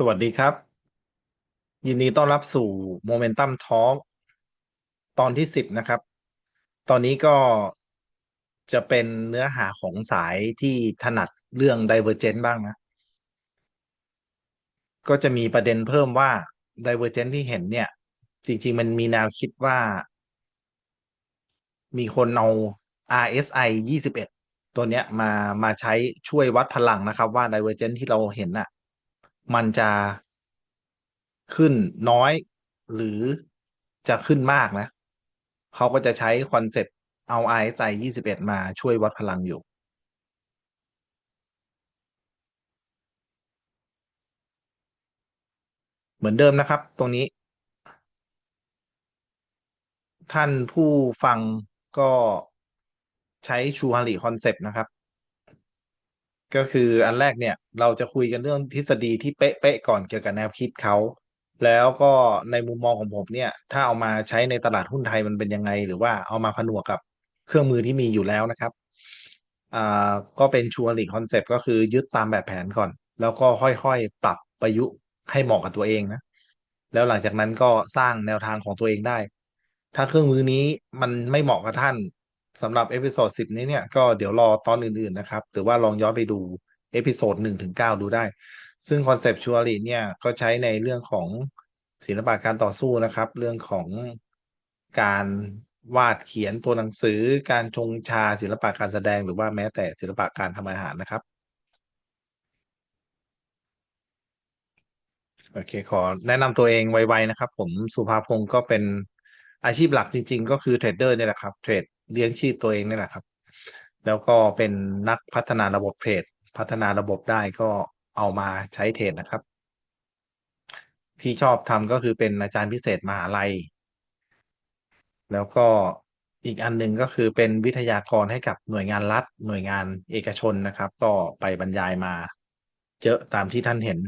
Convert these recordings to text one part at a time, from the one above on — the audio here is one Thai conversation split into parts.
สวัสดีครับ ยินดีต้อนรับสู่ Momentum Talk ตอนที่สิบนะครับ ตอนนี้ก็จะเป็นเนื้อหาของสายที่ถนัดเรื่อง Divergent บ้างนะ ก็จะมีประเด็นเพิ่มว่า Divergent ที่เห็นเนี่ย จริง ๆ มันมีแนวคิดว่า มีคนเอา RSI 21 ตัวเนี้ยมามาใช้ช่วยวัดพลังนะครับ ว่า Divergent ที่เราเห็นน่ะ มันจะขึ้นน้อย หรือจะขึ้นมากนะ เขาก็จะใช้คอนเซปต์เอา RSI 21 มาช่วยวัดพลังอยู่ เหมือนเดิมนะครับ ตรงนี้ ท่านผู้ฟังก็ใช้ชูฮาริคอนเซปต์นะครับ ก็คืออันแรกเนี่ยเราจะคุยกันเรื่องทฤษฎีที่เป๊ะๆก่อนเกี่ยวกับแนวคิดเขาแล้วก็ในมุมมองของผมเนี่ย ถ้าเอามาใช้ในตลาดหุ้นไทยมันเป็นยังไง หรือว่าเอามาผนวกกับเครื่องมือที่มีอยู่แล้วนะครับอ่าก็เป็นชูฮาริคอนเซปต์ก็คือยึดตามแบบแผนก่อน แล้วก็ค่อยๆ ปรับประยุกต์ให้เหมาะกับตัวเองนะ แล้วหลังจากนั้นก็สร้างแนวทางของตัวเองได้ ถ้าเครื่องมือนี้มันไม่เหมาะกับท่าน สำหรับเอพิโซดสิบนี้เนี่ยก็เดี๋ยวรอตอนอื่นๆนะครับ หรือว่าลองย้อนไปดูเอพิโซดหนึ่งถึงเก้าดูได้ ซึ่งคอนเซปต์ชัวรีเนี่ยก็ใช้ในเรื่องของศิลปะการต่อสู้นะครับ เรื่องของการวาดเขียนตัวหนังสือ การชงชาศิลปะการแสดงหรือว่าแม้แต่ศิลปะการทำอาหารนะครับโอเคขอแนะนำตัวเองไวๆนะครับ ผมสุภาพงศ์ก็เป็นอาชีพหลักจริง ๆ ก็คือเทรดเดอร์นี่แหละครับเทรด เลี้ยงชีพตัวเองนี่แหละครับ แล้วก็เป็นนักพัฒนาระบบเทรด พัฒนาระบบได้ก็เอามาใช้เทรดนะครับ ที่ชอบทำก็คือเป็นอาจารย์พิเศษมหาลัย แล้วก็อีกอันหนึ่งก็คือเป็นวิทยากรให้กับหน่วยงานรัฐ หน่วยงานเอกชนนะครับ ก็ไปบรรยายมาเยอะตามที่ท่านเห็น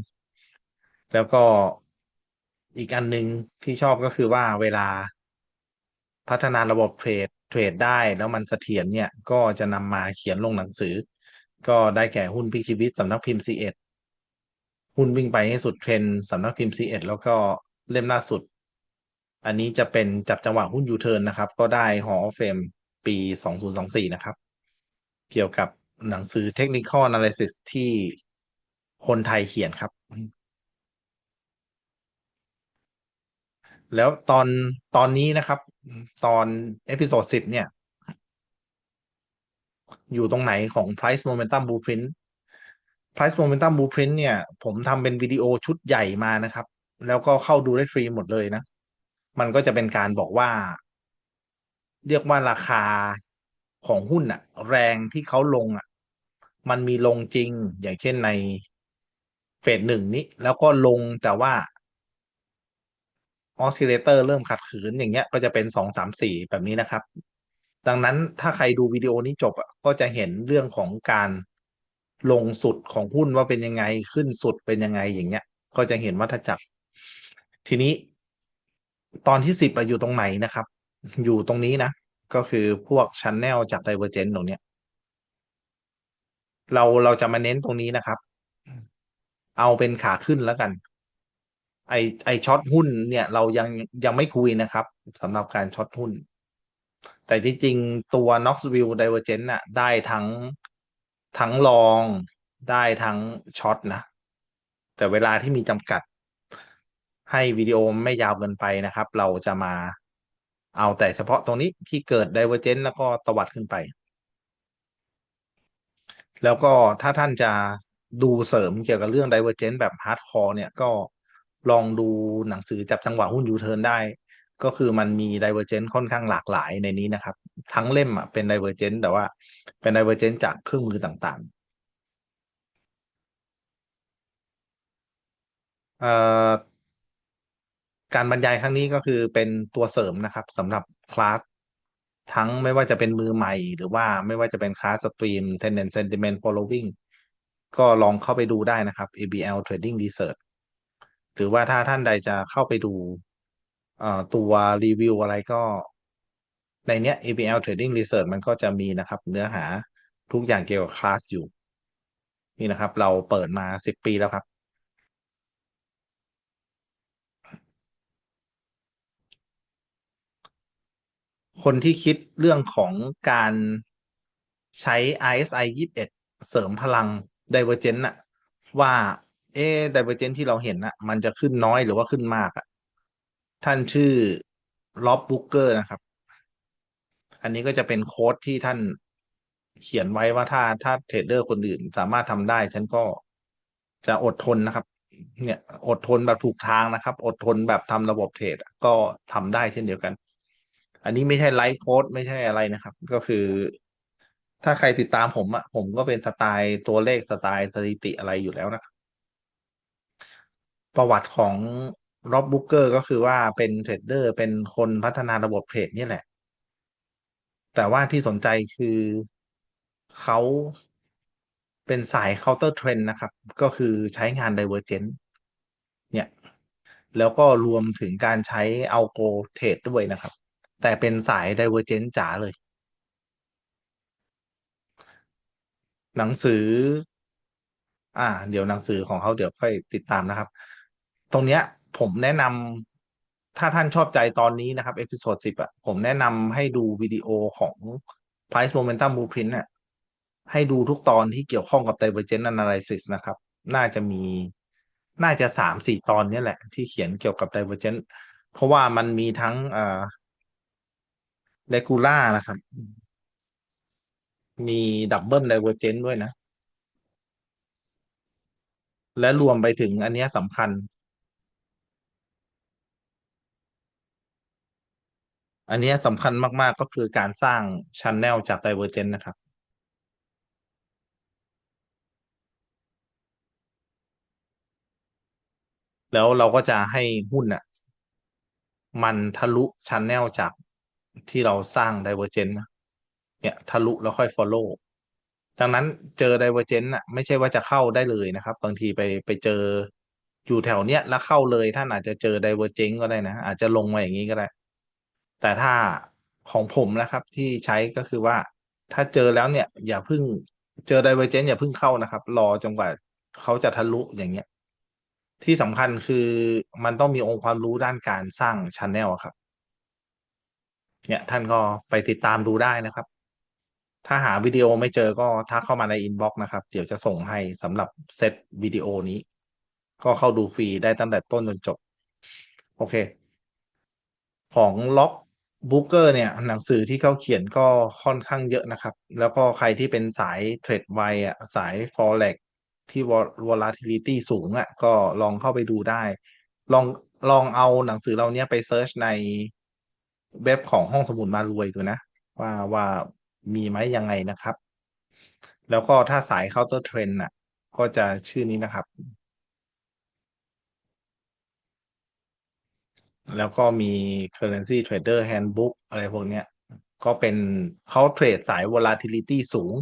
แล้วก็อีกอันหนึ่งที่ชอบก็คือว่าเวลาพัฒนาระบบเทรด เทรดได้แล้วมันเสถียรเนี่ยก็จะนำมาเขียนลงหนังสือ ก็ได้แก่หุ้นพิชีวิตสำนักพิมพ์ C1 หุ้นวิ่งไปให้สุดเทรนสำนักพิมพ์ C1 แล้วก็เล่มล่าสุด อันนี้จะเป็นจับจังหวะหุ้นยูเทิร์นนะครับ ก็ได้ Hall of Fame ปี 2024 นะครับ เกี่ยวกับหนังสือ Technical Analysis ที่คนไทยเขียนครับ แล้วตอนตอนนี้นะครับ ตอนเอพิโซดสิบเนี่ย อยู่ตรงไหนของ Price Momentum Blueprint Price Momentum Blueprint เนี่ย ผมทำเป็นวิดีโอชุดใหญ่มานะครับ แล้วก็เข้าดูได้ฟรีหมดเลยนะ มันก็จะเป็นการบอกว่า เรียกว่าราคาของหุ้นอะแรงที่เขาลงอะมันมีลงจริงอย่างเช่นในเฟสหนึ่งนี้ แล้วก็ลงแต่ว่า ออสซิเลเตอร์เริ่มขัดขืนอย่างเงี้ยก็จะเป็นสองสามสี่แบบนี้นะครับ ดังนั้นถ้าใครดูวิดีโอนี้จบอะก็จะเห็นเรื่องของการลงสุดของหุ้นว่าเป็นยังไงขึ้นสุดเป็นยังไงอย่างเงี้ย ก็จะเห็นวัฏจักรทีนี้ ตอนที่สิบอยู่ตรงไหนนะครับ อยู่ตรงนี้นะ ก็คือพวกชันแนลจากไดเวอร์เจนต์ตรงเนี้ย เราเราจะมาเน้นตรงนี้นะครับ เอาเป็นขาขึ้นแล้วกัน ไอไอช็อตหุ้นเนี่ยเรายังยังไม่คุยนะครับสำหรับการช็อตหุ้น แต่ที่จริงตัว Knoxville Divergent น่ะได้ทั้งทั้งลองได้ทั้งช็อตนะ แต่เวลาที่มีจำกัด ให้วิดีโอไม่ยาวเกินไปนะครับ เราจะมาเอาแต่เฉพาะตรงนี้ที่เกิด Divergent แล้วก็ตวัดขึ้นไป แล้วก็ถ้าท่านจะดูเสริมเกี่ยวกับเรื่อง Divergent แบบ Hardcore เนี่ยก็ ลองดูหนังสือจับจังหวะหุ้นยูเทิร์นได้ ก็คือมันมี Divergent ค่อนข้างหลากหลายในนี้นะครับ ทั้งเล่มอะเป็น Divergent แต่ว่าเป็น Divergent จากเครื่องมือต่างๆเอ่อการบรรยายครั้งนี้ก็คือเป็นตัวเสริมนะครับสำหรับคลาสทั้งไม่ว่าจะเป็นมือใหม่หรือว่าไม่ว่าจะเป็นคลาสสตรีม Tendency Sentiment Following ก็ลองเข้าไปดูได้นะครับ ABL Trading Research หรือว่าถ้าท่านใดจะเข้าไปดูตัวรีวิวอะไรก็ในเนี้ย ABL Trading Research มันก็จะมีนะครับ เนื้อหาทุกอย่างเกี่ยวกับคลาสอยู่ นี่นะครับ เราเปิดมาสิบปีแล้วครับ คนที่คิดเรื่องของการใช้ ISI 21 เสริมพลัง Divergent น่ะว่า เอ๊ะ Divergent ที่เราเห็นน่ะมันจะขึ้นน้อยหรือว่าขึ้นมากอะท่านชื่อล็อบบุ๊กเกอร์นะครับ อันนี้ก็จะเป็นโค้ดที่ท่านเขียนไว้ว่าถ้าถ้าเทรดเดอร์คนอื่นสามารถทำได้ ฉันก็จะอดทนนะครับ เนี่ยอดทนแบบถูกทางนะครับ อดทนแบบทำระบบเทรดก็ทำได้เช่นเดียวกัน อันนี้ไม่ใช่ไลฟ์โค้ดไม่ใช่อะไรนะครับ ก็คือ ถ้าใครติดตามผมอะผมก็เป็นสไตล์ตัวเลขสไตล์สถิติอะไรอยู่แล้วนะครับ ประวัติของร็อบบุ๊กเกอร์ก็คือว่าเป็นเทรดเดอร์เป็นคนพัฒนาระบบเทรดนี่แหละ แต่ว่าที่สนใจคือเขาเป็นสาย counter trend นนะครับ ก็คือใช้งาน divergent เนี่ย แล้วก็รวมถึงการใช้ algo trade ด้วยนะครับ แต่เป็นสาย divergent จ๋าเลย หนังสือ อ่า เดี๋ยวหนังสือของเขาเดี๋ยวค่อยติดตามนะครับ ตรงเนี้ย ผมแนะนำถ้าท่านชอบใจตอนนี้นะครับเอพิโซดสิบอะผมแนะนำให้ดูวิดีโอของ price momentum blueprint อะให้ดูทุกตอนที่เกี่ยวข้องกับ divergent analysis นะครับ น่าจะมีน่าจะสามสี่ตอนนี้แหละ ที่เขียนเกี่ยวกับ divergent เพราะว่ามันมีทั้งอ่า regular นะครับ มี double divergent ด้วยนะ และรวมไปถึงอันนี้สำคัญ อันนี้สำคัญมาก ๆ ก็คือการสร้างชันแนลจาก Divergent นะครับ แล้วเราก็จะให้หุ้นอะ มันทะลุชันแนลจากที่เราสร้าง Divergent นะเนี่ยทะลุแล้วค่อย follow ดังนั้นเจอ Divergent อะ ไม่ใช่ว่าจะเข้าได้เลยนะครับ บางทีไปไปเจออยู่แถวเนี้ยแล้วเข้าเลยท่านอาจจะเจอ Divergent ก็ได้นะ อาจจะลงมาอย่างนี้ก็ได้ แต่ถ้าของผมนะครับที่ใช้ก็คือว่าถ้าเจอแล้วเนี่ย อย่าพิ่งเจอ Divergent อย่าพิ่งเข้านะครับ รอจนกว่าเขาจะทะลุอย่างเงี้ย ที่สำคัญคือมันต้องมีองค์ความรู้ด้านการสร้างช n แนลครับ เนี่ยท่านก็ไปติดตามดูได้นะครับ ถ้าหาวิดีโอไม่เจอก็ทักเข้ามาในอินบ็อกซ์นะครับ เดี๋ยวจะส่งให้สำหรับเซตวิดีโอนี้ ก็เข้าดูฟรีได้ตั้งแต่ต้นจนจบ โอเค ของล็อก บุ๊กเกอร์เนี่ยหนังสือที่เขาเขียนก็ค่อนข้างเยอะนะครับ แล้วก็ใครที่เป็นสายเทรดไวอะสาย forex ที่ volatility สูงอะก็ลองเข้าไปดูได้ ลองลองเอาหนังสือเราเนี้ยไปเซิร์ชในเว็บของห้องสมุดมารวยดูนะ ว่าว่ามีไหมยังไงนะครับ แล้วก็ถ้าสาย counter trend อะ ก็จะชื่อนี้นะครับ แล้วก็มี currency trader handbook อะไรพวกเนี้ย ก็เป็นเขาเทรดสาย volatility สูง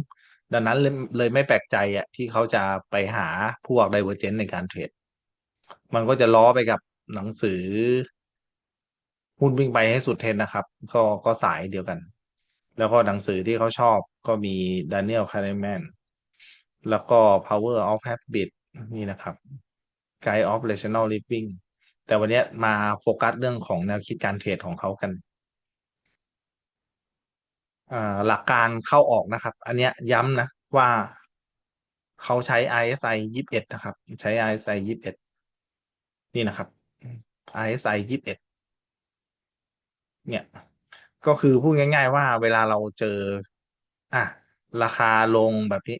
ดังนั้นเลยเลยไม่แปลกใจอะที่เขาจะไปหาพวก divergent ในการเทรด มันก็จะล้อไปกับหนังสือหุ้นวิ่งไปให้สุดเทนนะครับ ก็ก็สายเดียวกัน แล้วก็หนังสือที่เขาชอบก็มี Daniel Kahneman แล้วก็ Power of Habit นี่นะครับ Guide of Rational Living แต่วันนี้มาโฟกัสเรื่องของแนวคิดการเทรดของเขากันหลักการเข้าออกนะครับ อันเนี้ยย้ำนะว่าเขาใช้ RSI 21 นะครับ ใช้ RSI 21 นี่นะครับ RSI 21 เนี่ย ก็คือพูดง่ายๆว่าเวลาเราเจอ อะ ราคาลงแบบนี้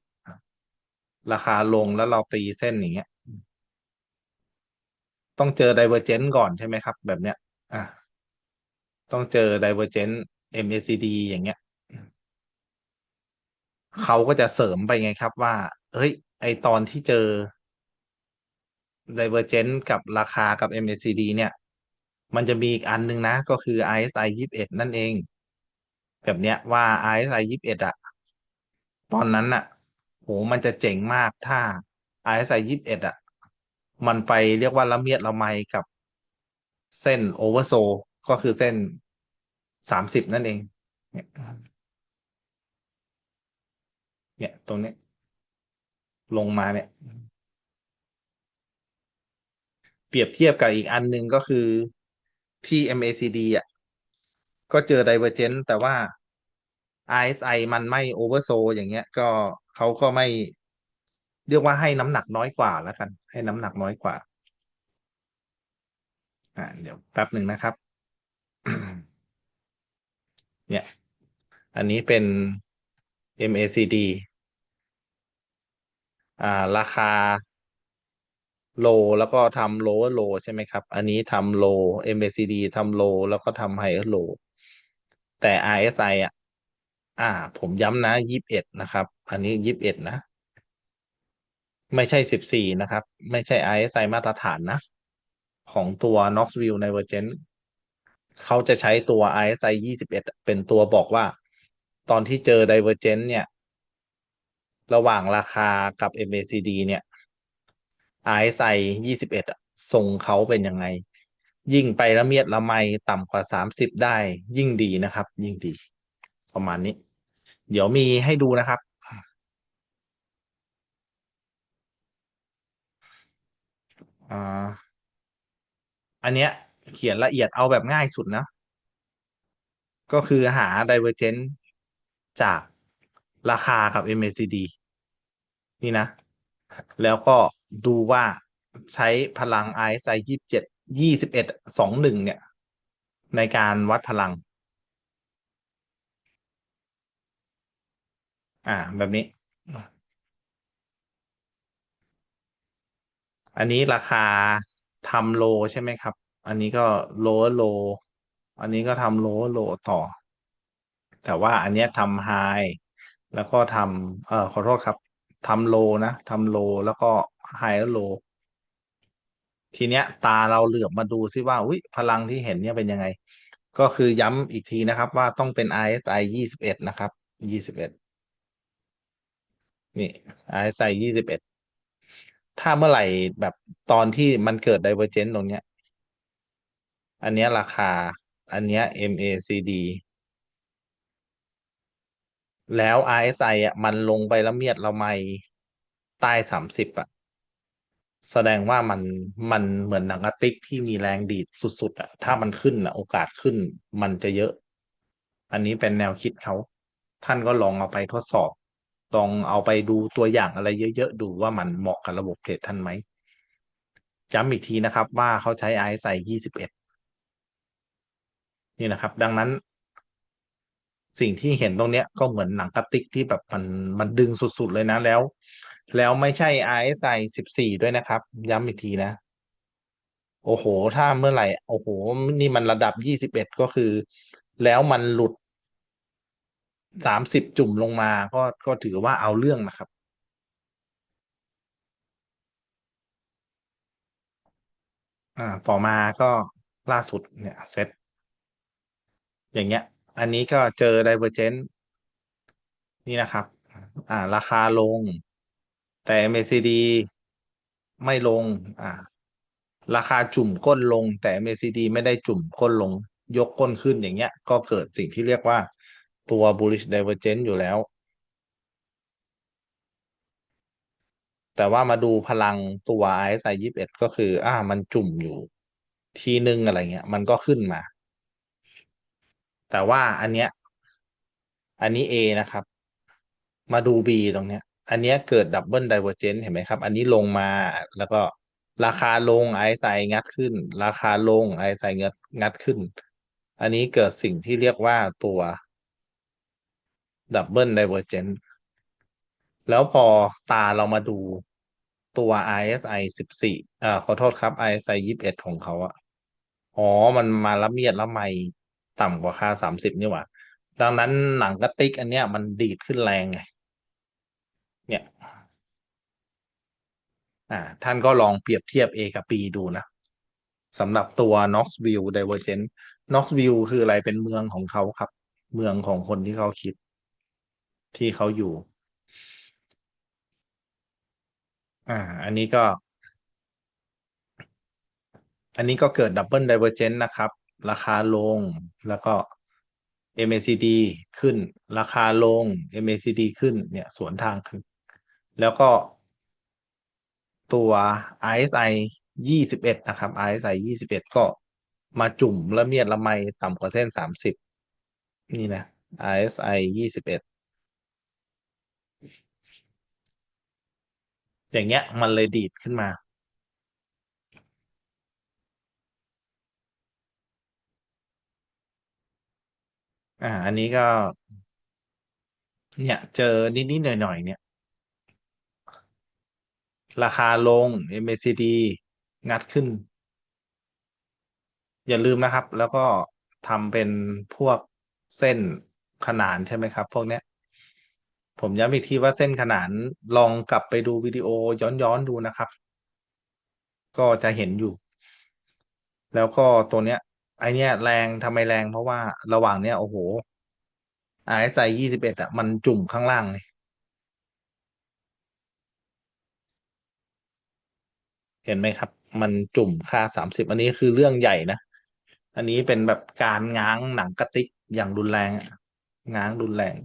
ราคาลงแล้วเราตีเส้นอย่างเงี้ย ต้องเจอ divergent ก่อนใช่ไหมครับ แบบเนี้ย อะต้องเจอ divergent MACD อย่างเงี้ยเขาก็จะเสริมไปไงครับว่า เฮ้ย ไอตอนที่เจอ divergent กับราคากับ MACD เนี่ย มันจะมีอีกอันหนึ่งนะ ก็คือ RSI 21 นั่นเอง แบบเนี้ยว่า RSI 21อะตอนนั้นอะโหมันจะเจ๋งมากถ้า RSI 21อะ มันไปเรียกว่าละเมียดละไมกับเส้นโอเวอร์โซก็คือเส้น30นั่นเอง เนี่ยตรงนี้ ลงมาเนี่ย เปรียบเทียบกับอีกอันหนึ่งก็คือที่ MACD อะ ก็เจอ divergence แต่ว่า RSI มันไม่ oversold อย่างเงี้ย ก็เขาก็ไม่ เรียกว่าให้น้ำหนักน้อยกว่าแล้วกัน ให้น้ำหนักน้อยกว่า อ่า เดี๋ยวแป๊บหนึ่งนะครับ เนี่ย อันนี้เป็น MACD อ่า ราคาโลแล้วก็ทำ lower low ใช่ไหมครับ อันนี้ทำ low MACD ทำ low แล้วก็ทำ high low แต่ RSI อะ อ่า ผมย้ำนะยี่สิบเอ็ดนะครับ อันนี้ยี่สิบเอ็ดนะ ไม่ใช่สิบสี่นะครับ ไม่ใช่ RSI มาตรฐานนะ ของตัว Knoxville Divergence เขาจะใช้ตัว RSI ยี่สิบเอ็ดเป็นตัวบอกว่า ตอนที่เจอ Divergence เนี่ย ระหว่างราคากับ MACD เนี่ย RSI ยี่สิบเอ็ดทรงเขาเป็นยังไง ยิ่งไปละเมียดละไมต่ำกว่าสามสิบได้ยิ่งดีนะครับ ยิ่งดี ประมาณนี้ เดี๋ยวมีให้ดูนะครับ อ่า อันเนี้ย เขียนละเอียดเอาแบบง่ายสุดนะ ก็คือหา divergence จากราคากับ MACD นี่นะ แล้วก็ดูว่าใช้พลัง RSI ยี่สิบเจ็ดยี่สิบเอ็ดสองหนึ่งเนี่ย ในการวัดพลัง อ่า แบบนี้ อันนี้ราคาทำโลใช่ไหมครับ อันนี้ก็โลโล อันนี้ก็ทำโลโลต่อ แต่ว่าอันนี้ทำไฮแล้วก็ทำเอ่อขอโทษครับทำโลนะทำโลแล้วก็ไฮแล้วโล ทีเนี้ย ตาเราเหลือบมาดูซิว่าอุ้ยพลังที่เห็นเนี่ยเป็นยังไง ก็คือย้ำอีกทีนะครับ ว่าต้องเป็น RSI ยี่สิบเอ็ดนะครับยี่สิบเอ็ดนี่ RSI ยี่สิบเอ็ด ถ้าเมื่อไหร่แบบตอนที่มันเกิด divergence ตรงเนี้ย อันเนี้ยราคา อันเนี้ย MACD แล้ว RSI อะมันลงไปละเมียดละไมใต้สามสิบอะ แสดงว่ามันมันเหมือนหนังกระติกที่มีแรงดีดสุดๆอะ ถ้ามันขึ้นอะ โอกาสขึ้นมันจะเยอะ อันนี้เป็นแนวคิดเขา ท่านก็ลองเอาไปทดสอบ ลองเอาไปดูตัวอย่างอะไรเยอะๆ ดูว่ามันเหมาะกับระบบเทรดท่านไหมย้ำอีกทีนะครับว่าเขาใช้ RSI ยี่สิบเอ็ดนี่นะครับ ดังนั้น สิ่งที่เห็นตรงเนี้ยก็เหมือนหนังกระติกที่แบบมันมันดึงสุดๆเลยนะแล้ว แล้วไม่ใช่ RSI สิบสี่ด้วยนะครับ ย้ำอีกทีนะ โอ้โห ถ้าเมื่อไหร่ โอ้โห นี่มันระดับยี่สิบเอ็ดก็คือ แล้วมันหลุด สามสิบจุ่มลงมาก็ก็ถือว่าเอาเรื่องนะครับ อ่าต่อมาก็ล่าสุดเนี่ยเซตอย่างเงี้ย อันนี้ก็เจอ divergence นี่นะครับ อ่า ราคาลง แต่ MACD ไม่ลง อ่า ราคาจุ่มก้นลง แต่ MACD ไม่ได้จุ่มก้นลง ยกก้นขึ้นอย่างเงี้ย ก็เกิดสิ่งที่เรียกว่า ตัว bullish divergence อยู่แล้ว แต่ว่ามาดูพลังตัว RSI ยี่สิบเอ็ดก็คือ อ่า มันจุ่มอยู่ ทีนึงอะไรเงี้ย มันก็ขึ้นมา แต่ว่าอันเนี้ย อันนี้ A นะครับ มาดู B ตรงเนี้ย อันเนี้ยเกิดดับเบิลไดเวอร์เจนเห็นไหมครับ อันนี้ลงมาแล้วก็ราคาลง RSI งัดขึ้น ราคาลง RSI งัดงัดขึ้น อันนี้เกิดสิ่งที่เรียกว่าตัว ดับเบิลไดเวอร์เจนแล้วพอตาเรามาดูตัว RSI สิบสี่อ่าขอโทษครับ RSI ยี่สิบเอ็ดของเขาอะอ๋อ มันมาละเมียดละไมต่ำกว่าค่าสามสิบนี่หว่า ดังนั้นหนังกระติกอันเนี้ยมันดีดขึ้นแรงไง เนี่ย อ่า ท่านก็ลองเปรียบเทียบ A กับ B ดูนะสำหรับตัว Knoxville Divergence Knoxville คืออะไรเป็นเมืองของเขาครับ เมืองของคนที่เขาคิด ที่เขาอยู่ อ่า อันนี้ก็ อันนี้ก็เกิดดับเบิลไดเวอร์เจนต์นะครับ ราคาลงแล้วก็ MACD ขึ้น ราคาลง MACD ขึ้น เนี่ยสวนทางกันแล้วก็ตัว RSI 21 นะครับ RSI 21 ก็มาจุ่มและเมียดละไมต่ำกว่าเส้น 30 นี่นะ RSI 21 อย่างเงี้ยมันเลยดีดขึ้นมา อ่า อันนี้ก็ เนี่ย เจอนิดๆหน่อยๆเนี่ย ราคาลง MACD งัดขึ้น อย่าลืมนะครับ แล้วก็ทำเป็นพวกเส้นขนานใช่ไหมครับ พวกเนี้ย ผมย้ำอีกทีว่าเส้นขนานลองกลับไปดูวิดีโอย้อนๆดูนะครับ ก็จะเห็นอยู่ แล้วก็ตัวเนี้ย ไอเนี้ยแรงทำไมแรงเพราะว่าระหว่างเนี้ยโอ้โห RSI ยี่สิบเอ็ดอะมันจุ่มข้างล่างเลยเห็นไหมครับ มันจุ่มค่าสามสิบอันนี้คือเรื่องใหญ่นะ อันนี้เป็นแบบการง้างหนังกระติกอย่างรุนแรงง้างรุนแรง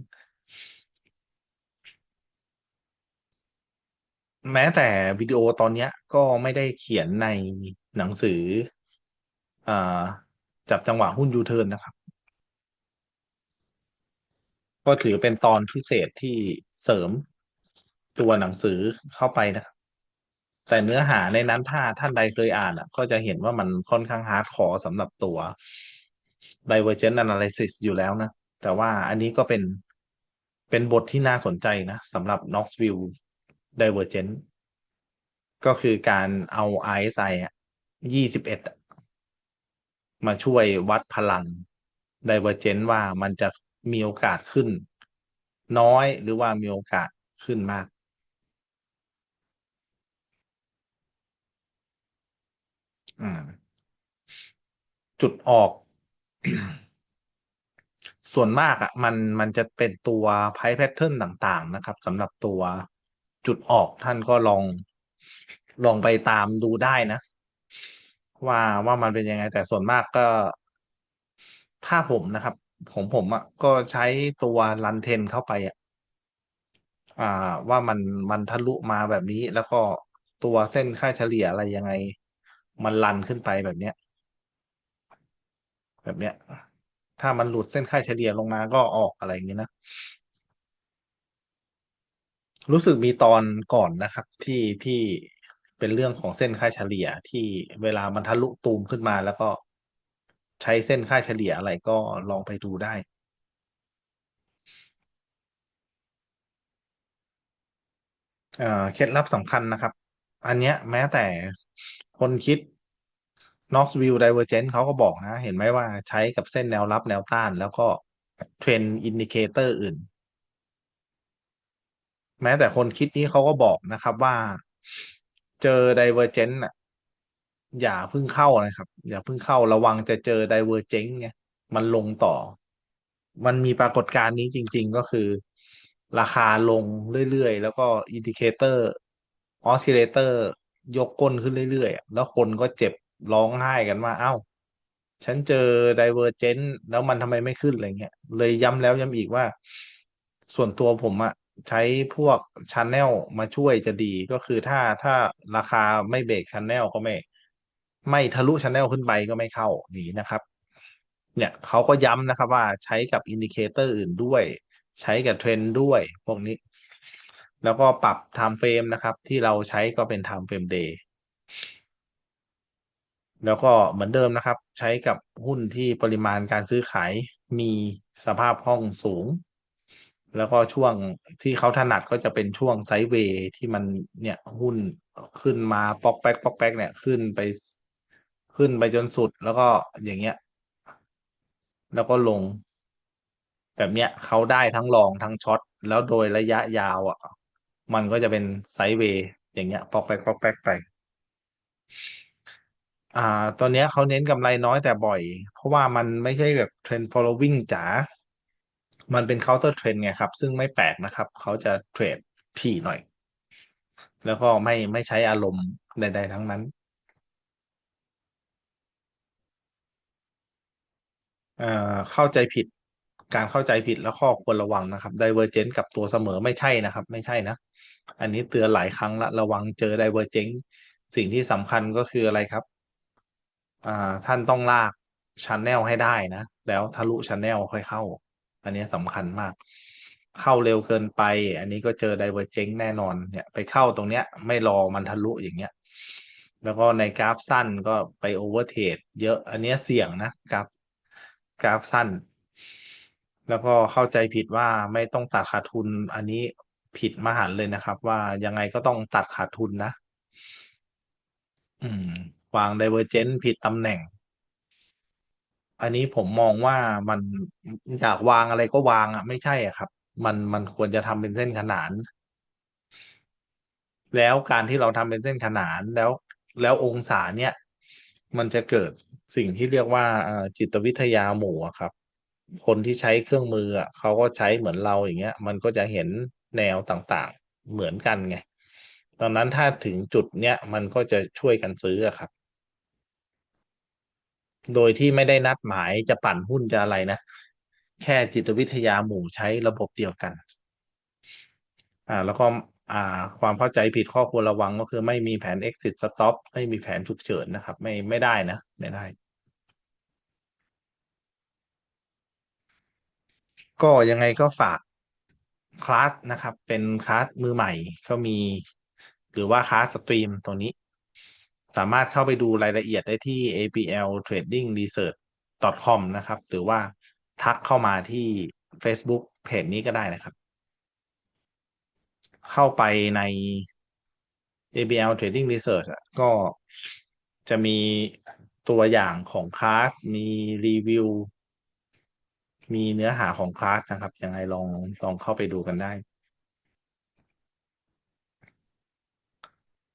แม้แต่วิดีโอตอนเนี้ย ก็ไม่ได้เขียนในหนังสืออ่จับจังหวะหุ้นยูเทิร์นนะครับ ก็ถือเป็นตอนพิเศษที่เสริมตัวหนังสือเข้าไปนะ แต่เนื้อหาในนั้นถ้าท่านใดเคยอ่านอะ ก็จะเห็นว่ามันค่อนข้างฮาร์ดคอร์สำหรับตัว Divergent Analysis อยู่แล้วนะ แต่ว่าอันนี้ก็เป็นเป็นบทที่น่าสนใจนะสำหรับ Knoxville Divergent ก็คือการเอา RSI อะยี่สิบเอ็ดมาช่วยวัดพลัง Divergent ว่ามันจะมีโอกาสขึ้น น้อยหรือว่ามีโอกาสขึ้นมากจุดออก ส่วนมากอะ มันมันจะเป็นตัวไพ่แพทเทิร์นต่าง ๆ นะครับสำหรับตัว จุดออกท่านก็ลองลองไปตามดูได้นะ ว่าว่ามันเป็นยังไงแต่ส่วนมากก็ ถ้าผมนะครับ ผมผมอะก็ใช้ตัวรันเทนเข้าไปอะอ่า ว่ามันมันทะลุมาแบบนี้ แล้วก็ตัวเส้นค่าเฉลี่ยอะไรยังไง มันรันขึ้นไปแบบเนี้ย แบบเนี้ย ถ้ามันหลุดเส้นค่าเฉลี่ยลงมาก็ออกอะไรอย่างนี้นะ รู้สึกมีตอนก่อนนะครับ ที่ที่เป็นเรื่องของเส้นค่าเฉลี่ยที่เวลามันทะลุตูมขึ้นมาแล้วก็ใช้เส้นค่าเฉลี่ยอะไรก็ลองไปดูได้เอ่อเคล็ดลับสำคัญนะครับ อันเนี้ยแม้แต่คนคิด Knoxville Divergence เขาก็บอกนะ เห็นไหมว่าใช้กับเส้นแนวรับแนวต้าน แล้วก็เทรนอินดิเคเตอร์อื่น แม้แต่คนคิดนี้เขาก็บอกนะครับว่าเจอ Divergence อะ อย่าเพิ่งเข้านะครับ อย่าเพิ่งเข้าระวังจะเจอ Divergence ไงมันลงต่อ มันมีปรากฏการณ์นี้จริง ๆ ก็คือ ราคาลงเรื่อย ๆ แล้วก็อินดิเคเตอร์ออสซิเลเตอร์ยกก้นขึ้นเรื่อยๆ แล้วคนก็เจ็บร้องไห้กันว่า เอ้า ฉันเจอ Divergence แล้วมันทำไมไม่ขึ้นอะไรเงี้ยเลยย้ำแล้วย้ำอีกว่า ส่วนตัวผมอะ ใช้พวกช n น e l มาช่วยจะดีก็คือถ้าถ้าราคาไม่เบรกช n น e l ก็ไม่ ไม่ทะลุช n น e l ขึ้นไปก็ไม่เข้าหนีนะครับ เนี่ยเขาก็ย้ำนะครับว่าใช้กับอินดิเคเตอร์อื่นด้วย ใช้กับเทรนด์ด้วยพวกนี้ แล้วก็ปรับ time frame นะครับ ที่เราใช้ก็เป็น time frame day แล้วก็เหมือนเดิมนะครับ ใช้กับหุ้นที่ปริมาณการซื้อขายมีสภาพคล่องสูง แล้วก็ช่วงที่เขาถนัดก็จะเป็นช่วงไซด์เวย์ที่มันเนี่ยหุ้นขึ้นมาปอกแป๊กปอกแป๊กเนี่ยขึ้นไปขึ้นไปจนสุดแล้วก็อย่างเงี้ย แล้วก็ลง แบบเนี้ยเขาได้ทั้งลองทั้งช็อตแล้วโดยระยะยาวอะ มันก็จะเป็นไซด์เวย์อย่างเงี้ยปอกแป๊กปอกแป๊กไป อ่า ตอนเนี้ยเขาเน้นกำไรน้อยแต่บ่อย เพราะว่ามันไม่ใช่แบบเทรนด์ following จ๋า มันเป็น counter trend ไงครับ ซึ่งไม่แปลกนะครับ เขาจะเทรดถี่หน่อย แล้วก็ไม่ไม่ใช้อารมณ์ใดๆทั้งนั้นเอ่อเข้าใจผิดการเข้าใจผิดแล้วข้อควรระวังนะครับ Divergent กับตัวเสมอไม่ใช่นะครับ ไม่ใช่นะ อันนี้เตือนหลายครั้งละระวังเจอ Divergent สิ่งที่สำคัญก็คืออะไรครับอ่าท่านต้องลากชันแนลให้ได้นะ แล้วทะลุชันแนลค่อยเข้า อันนี้สำคัญมาก เข้าเร็วเกินไป อันนี้ก็เจอไดเวอร์เจงแน่นอนเนี่ย ไปเข้าตรงเนี้ย ไม่รอมันทะลุอย่างเงี้ย แล้วก็ในกราฟสั้นก็ไปโอเวอร์เทรดเยอะอันนี้เสี่ยงนะกราฟกราฟสั้น แล้วก็เข้าใจผิดว่าไม่ต้องตัดขาดทุน อันนี้ผิดมหันเลยนะครับ ว่ายังไงก็ต้องตัดขาดทุนนะ อืม วางไดเวอร์เจนผิดตำแหน่ง อันนี้ผมมองว่ามันอยากวางอะไรก็วางอะ ไม่ใช่อะครับ มันมันควรจะทำเป็นเส้นขนาน แล้วการที่เราทำเป็นเส้นขนานแล้ว แล้วองศาเนี่ย มันจะเกิดสิ่งที่เรียกว่าจิตวิทยาหมู่ครับ คนที่ใช้เครื่องมืออะเขาก็ใช้เหมือนเราอย่างเงี้ย มันก็จะเห็นแนวต่างๆเหมือนกันไงดังนั้นถ้าถึงจุดเนี้ยมันก็จะช่วยกันซื้อครับ โดยที่ไม่ได้นัดหมายจะปั่นหุ้นจะอะไรนะ แค่จิตวิทยาหมู่ใช้ระบบเดียวกัน อ่า แล้วก็อ่า ความเข้าใจผิดข้อควรระวังก็คือไม่มีแผน exit stop ไม่มีแผนฉุกเฉินนะครับ ไม่ไม่ได้นะ ไม่ได้ ก็ยังไงก็ฝากคลาสนะครับ เป็นคลาสมือใหม่ก็มี หรือว่าคลาสสตรีมตัวนี้ สามารถเข้าไปดูรายละเอียดได้ที่ APL Trading Research com นะครับ หรือว่าทักเข้ามาที่ Facebook เพจนี้ก็ได้นะครับ เข้าไปใน ABL Trading Research ก็จะมีตัวอย่างของคลาส มีรีวิว มีเนื้อหาของคลาสนะครับ ยังไงลองลองเข้าไปดูกันได้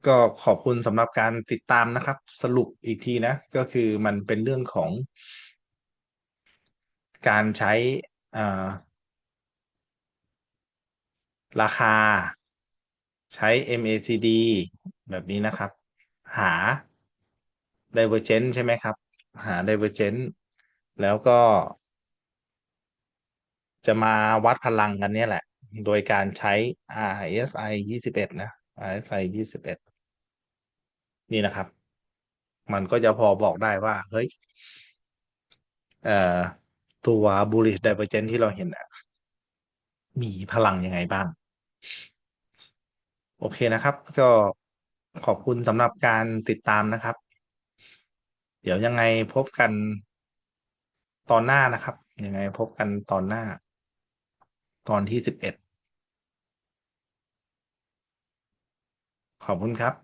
ก็ขอบคุณสำหรับการติดตามนะครับ สรุปอีกทีนะ ก็คือมันเป็นเรื่องของ การใช้ราคา ใช้ MACD แบบนี้นะครับ หา Divergence ใช่ไหมครับ หา Divergence แล้วก็จะมาวัดพลังกันเนี่ยแหละ โดยการใช้ RSI 21 นะ RSI 21 นี่นะครับ มันก็จะพอบอกได้ว่า เฮ้ยตัว bullish divergence ที่เราเห็นอะมีพลังยังไงบ้าง โอเคนะครับ ก็ขอบคุณสำหรับการติดตามนะครับ เดี๋ยวยังไงพบกันตอนหน้านะครับ ยังไงพบกันตอนหน้า ตอนที่สิบเอ็ดขอบคุณครับ